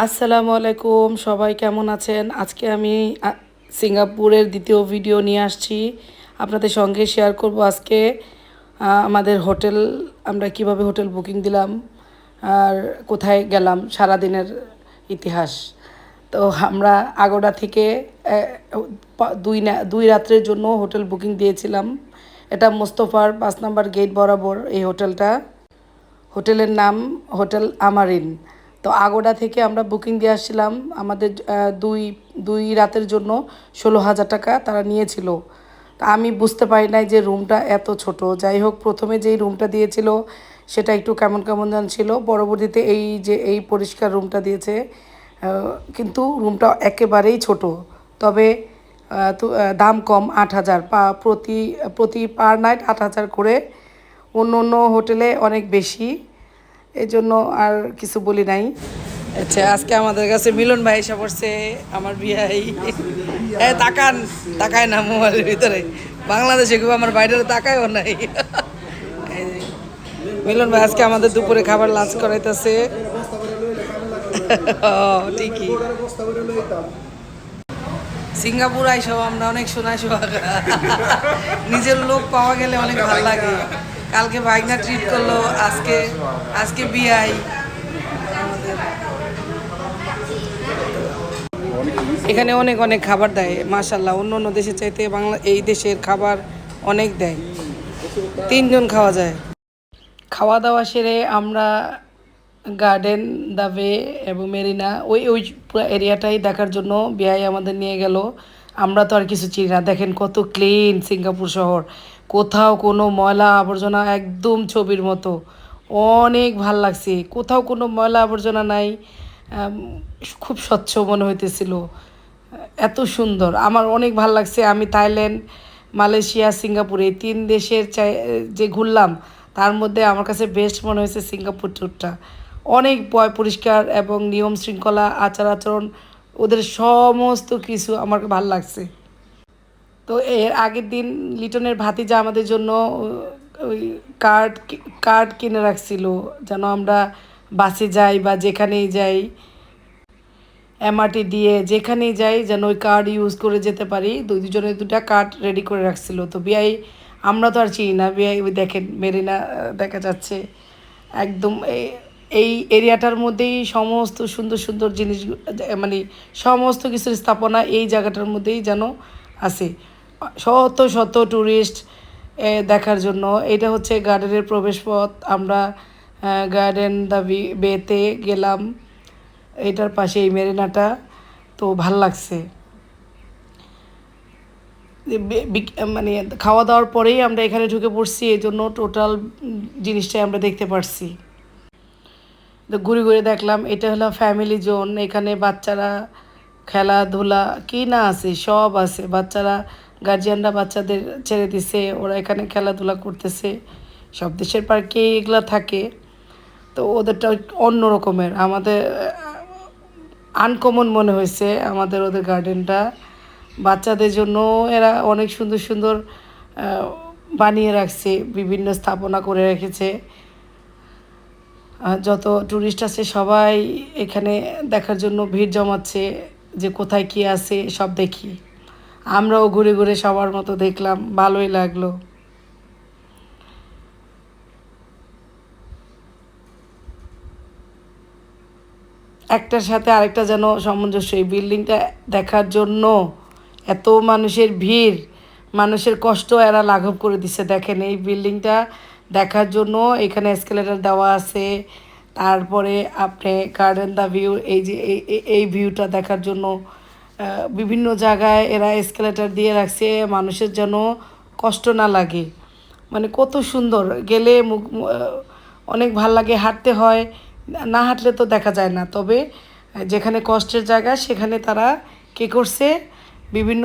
আসসালামু আলাইকুম, সবাই কেমন আছেন? আজকে আমি সিঙ্গাপুরের দ্বিতীয় ভিডিও নিয়ে আসছি। আপনাদের সঙ্গে শেয়ার করব আজকে। আমাদের হোটেল, আমরা কীভাবে হোটেল বুকিং দিলাম, আর কোথায় গেলাম সারা দিনের ইতিহাস। তো আমরা আগোড়া থেকে দুই দুই রাত্রের জন্য হোটেল বুকিং দিয়েছিলাম। এটা মোস্তফার পাঁচ নাম্বার গেট বরাবর এই হোটেলটা। হোটেলের নাম হোটেল আমারিন। তো আগোড়া থেকে আমরা বুকিং দিয়ে আসছিলাম। আমাদের দুই দুই রাতের জন্য ষোলো হাজার টাকা তারা নিয়েছিল। তা আমি বুঝতে পারি নাই যে রুমটা এত ছোট। যাই হোক, প্রথমে যেই রুমটা দিয়েছিল সেটা একটু কেমন কেমন যেন ছিল। পরবর্তীতে এই যে, এই পরিষ্কার রুমটা দিয়েছে কিন্তু রুমটা একেবারেই ছোট। তবে দাম কম, আট হাজার। পা, প্রতি প্রতি পার নাইট আট হাজার করে। অন্য অন্য হোটেলে অনেক বেশি। এই জন্য আর কিছু বলি নাই। আচ্ছা আজকে আমাদের কাছে মিলন ভাই এসে পড়ছে, আমার বিয়াই। হ্যাঁ তাকান, তাকায় না মোবাইলের ভিতরে। বাংলাদেশে কেউ আমার বাইরে তাকায়ও নাই। মিলন ভাই আজকে আমাদের দুপুরে খাবার লাঞ্চ করাইতেছে। ঠিকই। সিঙ্গাপুর আইসব আমরা অনেক শোনা সোহাগা নিজের লোক পাওয়া গেলে অনেক ভালো লাগে। কালকে বাইকনা ট্রিট করল, আজকে আজকে আমাদের এখানে অনেক অনেক খাবার দেয় মাশাল্লাহ অন্য অন্য দেশের চাইতে বাংলা, এই দেশের খাবার অনেক দেয়। তিনজন খাওয়া যায়। খাওয়া দাওয়া সেরে আমরা গার্ডেন দাবে এবং মেরিনা ওই ওই পুরো এরিয়াটাই দেখার জন্য বিয়াই আমাদের নিয়ে গেল। আমরা তো আর কিছু চিনি না। দেখেন কত ক্লিন সিঙ্গাপুর শহর। কোথাও কোনো ময়লা আবর্জনা একদম ছবির মতো। অনেক ভালো লাগছে। কোথাও কোনো ময়লা আবর্জনা নাই খুব স্বচ্ছ মনে হইতেছিল। এত সুন্দর। আমার অনেক ভালো লাগছে। আমি থাইল্যান্ড, মালয়েশিয়া, সিঙ্গাপুর এই তিন দেশের চাই, যে ঘুরলাম, তার মধ্যে আমার কাছে বেস্ট মনে হয়েছে সিঙ্গাপুর ট্যুরটা অনেক পয় পরিষ্কার এবং নিয়ম শৃঙ্খলা আচার আচরণ ওদের সমস্ত কিছু আমার ভালো লাগছে। তো এর আগের দিন লিটনের ভাতিজা আমাদের জন্য ওই কার্ড কার্ড কিনে রাখছিল, যেন আমরা বাসে যাই বা যেখানেই যাই এমআরটি দিয়ে যেখানেই যাই যেন ওই কার্ড ইউজ করে যেতে পারি। দুই দুজনে দুটা কার্ড রেডি করে রাখছিল। তো বিআই, আমরা তো আর চিনি না। বিআই ওই দেখেন, মেরিনা দেখা যাচ্ছে। একদম এই এরিয়াটার মধ্যেই সমস্ত সুন্দর সুন্দর জিনিস মানে সমস্ত কিছুর স্থাপনা এই জায়গাটার মধ্যেই যেন আছে। শত শত ট্যুরিস্ট দেখার জন্য। এটা হচ্ছে গার্ডেনের প্রবেশপথ। আমরা গার্ডেন দা বেতে গেলাম। এটার পাশে এই মেরিনাটা। তো ভালো লাগছে। মানে খাওয়া দাওয়ার পরেই আমরা এখানে ঢুকে পড়ছি। এই জন্য টোটাল জিনিসটাই আমরা দেখতে পারছি। তো ঘুরে ঘুরে দেখলাম, এটা হলো ফ্যামিলি জোন এখানে বাচ্চারা খেলাধুলা কি না আছে, সব আছে। বাচ্চারা গার্জিয়ানরা বাচ্চাদের ছেড়ে দিছে, ওরা এখানে খেলাধুলা করতেছে, সব দেশের পার্কে এগুলা থাকে। তো ওদেরটা অন্য রকমের। আমাদের আনকমন মনে হয়েছে আমাদের ওদের গার্ডেনটা বাচ্চাদের জন্য এরা অনেক সুন্দর সুন্দর বানিয়ে রাখছে, বিভিন্ন স্থাপনা করে রেখেছে। যত ট্যুরিস্ট আছে সবাই এখানে দেখার জন্য ভিড় জমাচ্ছে যে কোথায় কি আছে সব দেখি। আমরাও ঘুরে ঘুরে সবার মতো দেখলাম, ভালোই লাগল। একটার সাথে আরেকটা যেন সামঞ্জস্য, এই বিল্ডিংটা দেখার জন্য এত মানুষের ভিড়, মানুষের কষ্ট এরা লাঘব করে দিচ্ছে দেখেন, এই বিল্ডিংটা দেখার জন্য এখানে এসকেলেটার দেওয়া আছে। তারপরে আপনি গার্ডেন দ্য ভিউ এই যে, এই- ভিউটা দেখার জন্য বিভিন্ন জায়গায় এরা এসকেলেটার দিয়ে রাখছে, মানুষের যেন কষ্ট না লাগে। মানে কত সুন্দর, গেলে মুখ অনেক ভালো লাগে, হাঁটতে হয়। না হাঁটলে তো দেখা যায় না। তবে যেখানে কষ্টের জায়গা, সেখানে তারা কী করছে? বিভিন্ন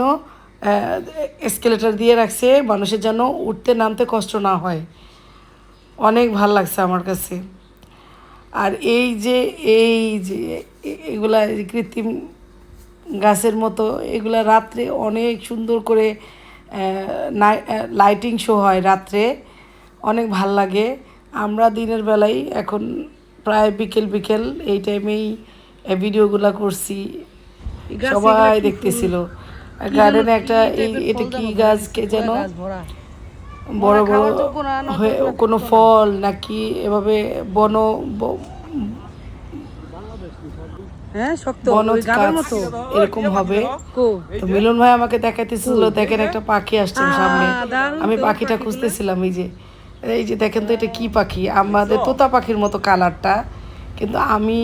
এসকেলেটার দিয়ে রাখছে, মানুষের যেন উঠতে নামতে কষ্ট না হয়। অনেক ভালো লাগছে আমার কাছে। আর এই যে এই যে এগুলা কৃত্রিম গাছের মতো এগুলা রাত্রে অনেক সুন্দর করে লাইটিং শো হয় রাত্রে। অনেক ভালো লাগে। আমরা দিনের বেলায় এখন প্রায় বিকেল বিকেল এই টাইমেই ভিডিওগুলা করছি। সবাই দেখতেছিল। গার্ডেনে একটা এই এটা কি গাছ কে যেন? বড় বড় হয়ে কোনো ফল নাকি এভাবে বন হ্যাঁ শক্ত। বনজ ওই গাবের গাছ মতো। এরকম হবে। তো মিলন ভাই আমাকে দেখাইতেছিল দেখেন একটা পাখি আসছে সামনে। আমি পাখিটা খুঁজতেছিলাম এই যে। এই যে দেখেন তো এটা কি পাখি? আমাদের তোতা পাখির মতো কালারটা। কিন্তু আমি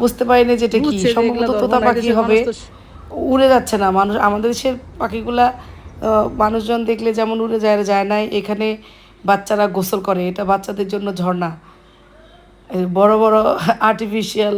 বুঝতে পারিনি যে এটা কি। সম্ভবত তোতা পাখি হবে। উড়ে যাচ্ছে না। মানুষ আমাদের দেশের পাখিগুলা আহ, মানুষজন দেখলে যেমন উড়ে যায় যায় না। এখানে বাচ্চারা গোসল করে। এটা বাচ্চাদের জন্য ঝর্ণা। বড় বড় আর্টিফিশিয়াল